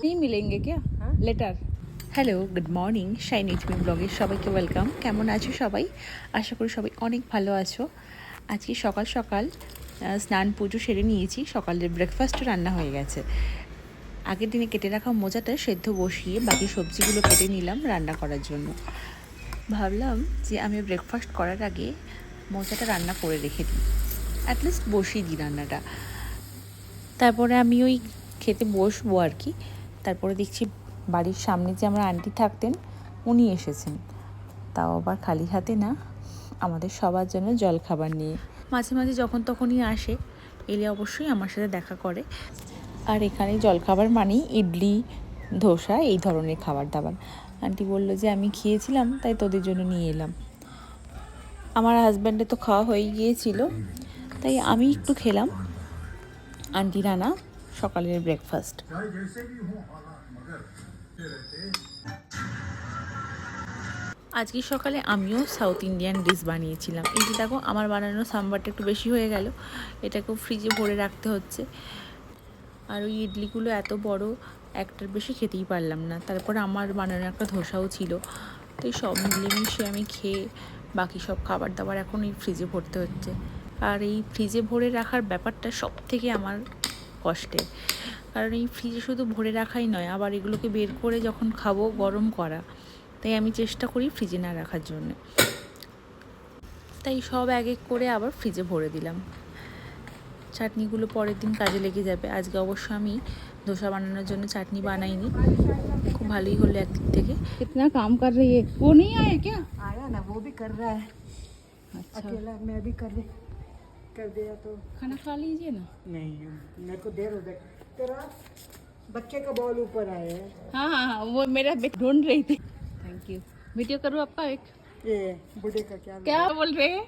नहीं मिलेंगे क्या letter hello good morning shine ইটমি ব্লগের সবাইকে ওয়েলকাম কেমন আছো সবাই আশা করি সবাই অনেক ভালো আছো আজকে সকাল সকাল আহ, স্নান পুজো সেরে নিয়েছি সকালের ব্রেকফাস্টও রান্না হয়ে গেছে আগের দিনে কেটে রাখা মোজাটা সেদ্ধ বসিয়ে বাকি সবজিগুলো কেটে নিলাম রান্না করার জন্য ভাবলাম যে আমি ব্রেকফাস্ট করার আগে মোজাটা রান্না করে রেখে দিই অ্যাটলিস্ট বসিয়ে দিই রান্নাটা তারপরে আমি ওই খেতে বসবো আর কি তারপরে দেখছি বাড়ির সামনে যে আমার আন্টি থাকতেন, উনি এসেছেন। তাও আবার খালি হাতে না, আমাদের সবার জন্য জল খাবার নিয়ে। মাঝে মাঝে যখন তখনই আসে, এলে অবশ্যই আমার সাথে দেখা করে। আর এখানে জলখাবার মানেই ইডলি, ধোসা, এই ধরনের খাবার দাবার। আন্টি বলল যে, আমি খেয়েছিলাম, তাই তোদের জন্য নিয়ে এলাম। আমার হাজব্যান্ডে তো খাওয়া হয়ে গিয়েছিল, তাই আমি একটু খেলাম। আন্টি রানা সকালের ব্রেকফাস্ট আজকে সকালে আমিও সাউথ ইন্ডিয়ান ডিশ বানিয়েছিলাম। এটি দেখো, আমার বানানো সাম্বারটা একটু বেশি হয়ে গেল। এটাকেও ফ্রিজে ভরে রাখতে হচ্ছে। আর ওই ইডলিগুলো এত বড়, একটার বেশি খেতেই পারলাম না। তারপর আমার বানানো একটা ধোসাও ছিল। তো এই সব মিলেমিশে আমি খেয়ে বাকি সব খাবার দাবার এখন এই ফ্রিজে ভরতে হচ্ছে। আর এই ফ্রিজে ভরে রাখার ব্যাপারটা সব থেকে আমার কষ্টের কারণ এই ফ্রিজে শুধু ভরে রাখাই নয় আবার এগুলোকে বের করে যখন খাবো গরম করা তাই আমি চেষ্টা করি ফ্রিজে না রাখার জন্য তাই সব এক এক করে আবার ফ্রিজে ভরে দিলাম চাটনিগুলো পরের দিন কাজে লেগে যাবে আজকে অবশ্য আমি ধোসা বানানোর জন্য চাটনি বানাইনি খুব ভালোই হলো একদিক থেকে कितना काम कर रही है वो नहीं आया क्या आया ना वो भी कर रहा है अच्छा अकेला मैं भी कर दे कर दिया तो। खाना खा लीजिए ना। नहीं मेरे को देर हो जाए तेरा बच्चे का बॉल ऊपर आया है। हाँ हाँ हाँ वो मेरा बेट ढूंढ रही थी। थैंक यू वीडियो करूँ आपका एक? ये बूढ़े का क्या क्या बोल रहे हैं?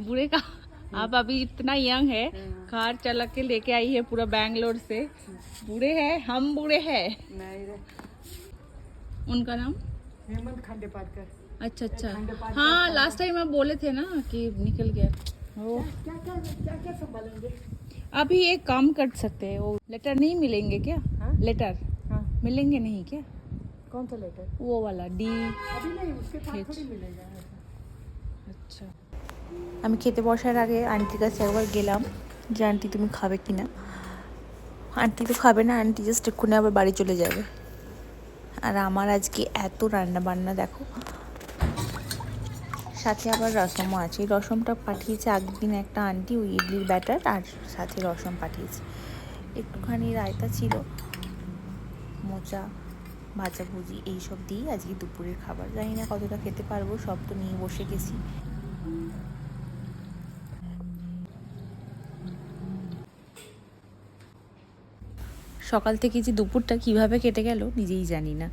बूढ़े का? आप अभी इतना यंग है कार चला के लेके आई है पूरा बैंगलोर से। बूढ़े हैं हम बूढ़े हैं। नहीं उनका नाम? हेमंत खांडे पाटकर अच्छा। अच्छा हाँ लास्ट टाइम आप बोले थे ना कि निकल गया। क्या क्या क्या क्या संभालेंगे अभी एक काम कर सकते हैं वो लेटर नहीं मिलेंगे क्या हाँ? लेटर हाँ मिलेंगे नहीं क्या कौन सा लेटर वो वाला डी अभी नहीं उसके साथ ठीक। थोड़ी मिलेगा ऐसा। अच्छा আমি খেতে বসার আগে আন্টির কাছে একবার গেলাম যে আন্টি তুমি খাবে কি না আন্টি তো খাবে না আন্টি জাস্ট এক্ষুনি আবার বাড়ি চলে যাবে আর আমার আজকে এত রান্না বান্না দেখো সাথে আবার রসমও আছে। এই রসমটা পাঠিয়েছে আগের দিন একটা আন্টি, ওই ইডলির ব্যাটার, আর সাথে রসম পাঠিয়েছে। একটুখানি রায়তা ছিল, মোচা ভাজাভুজি এইসব দিয়েই আজকে দুপুরের খাবার। জানি না কতটা খেতে পারব, সব তো নিয়ে বসে গেছি। সকাল থেকে যে দুপুরটা কীভাবে কেটে গেল নিজেই জানি না।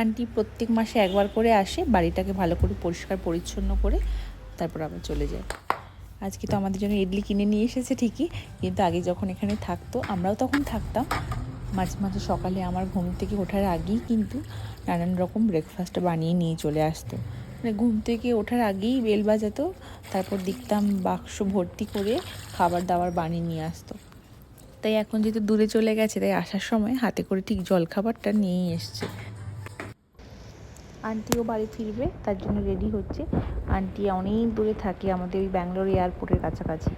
আন্টি প্রত্যেক মাসে একবার করে আসে, বাড়িটাকে ভালো করে পরিষ্কার, পরিচ্ছন্ন করে তারপর আবার চলে যায় আজকে তো আমাদের জন্য ইডলি কিনে নিয়ে এসেছে ঠিকই, কিন্তু আগে যখন এখানে থাকতো, আমরাও তখন থাকতাম। মাঝে মাঝে সকালে আমার ঘুম থেকে ওঠার আগেই কিন্তু নানান রকম ব্রেকফাস্ট বানিয়ে নিয়ে চলে আসতো। মানে ঘুম থেকে ওঠার আগেই বেল বাজাতো, তারপর দেখতাম বাক্স ভর্তি করে খাবার দাবার বানিয়ে নিয়ে আসতো। তাই এখন যেহেতু দূরে চলে গেছে, তাই আসার সময় হাতে করে ঠিক জলখাবারটা নিয়েই এসছে। আন্টিও বাড়ি ফিরবে, তার জন্য রেডি হচ্ছে। আন্টি অনেক দূরে থাকে আমাদের ওই ব্যাঙ্গালোর এয়ারপোর্টের কাছাকাছি।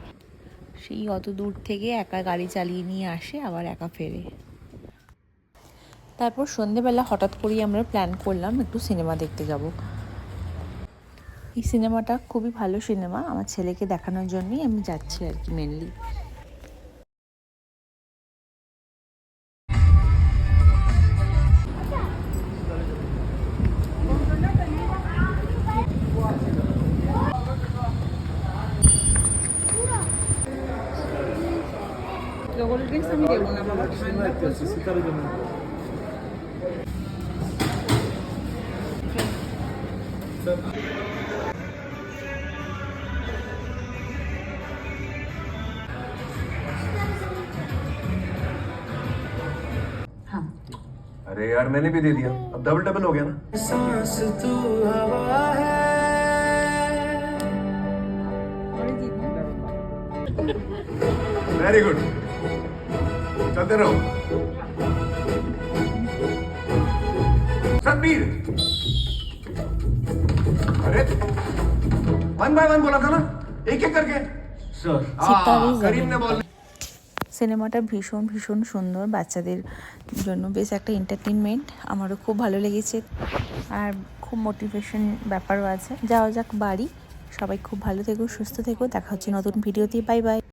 সেই অত দূর থেকে একা গাড়ি চালিয়ে নিয়ে আসে, আবার একা ফেরে। তারপর সন্ধেবেলা হঠাৎ করেই আমরা প্ল্যান করলাম একটু সিনেমা দেখতে যাব। এই সিনেমাটা খুবই ভালো সিনেমা আমার ছেলেকে দেখানোর জন্যই আমি যাচ্ছি আর কি মেনলি কোল্ড ড্রিঙ্কস আমি দেবো না বাবা ঠান্ডা প্রচুর अरे यार मैंने भी दे दिया अब डबल डबल हो गया ना वेरी गुड चलते रहो सतबीर अरे वन बाय वन बोला था ना एक एक करके सर हाँ, करीम ने बोल সিনেমাটা ভীষণ ভীষণ সুন্দর বাচ্চাদের জন্য বেশ একটা এন্টারটেনমেন্ট আমারও খুব ভালো লেগেছে আর খুব মোটিভেশন ব্যাপারও আছে যাওয়া যাক বাড়ি সবাই খুব ভালো থেকো সুস্থ থেকো দেখা হচ্ছে নতুন ভিডিওতে বাই বাই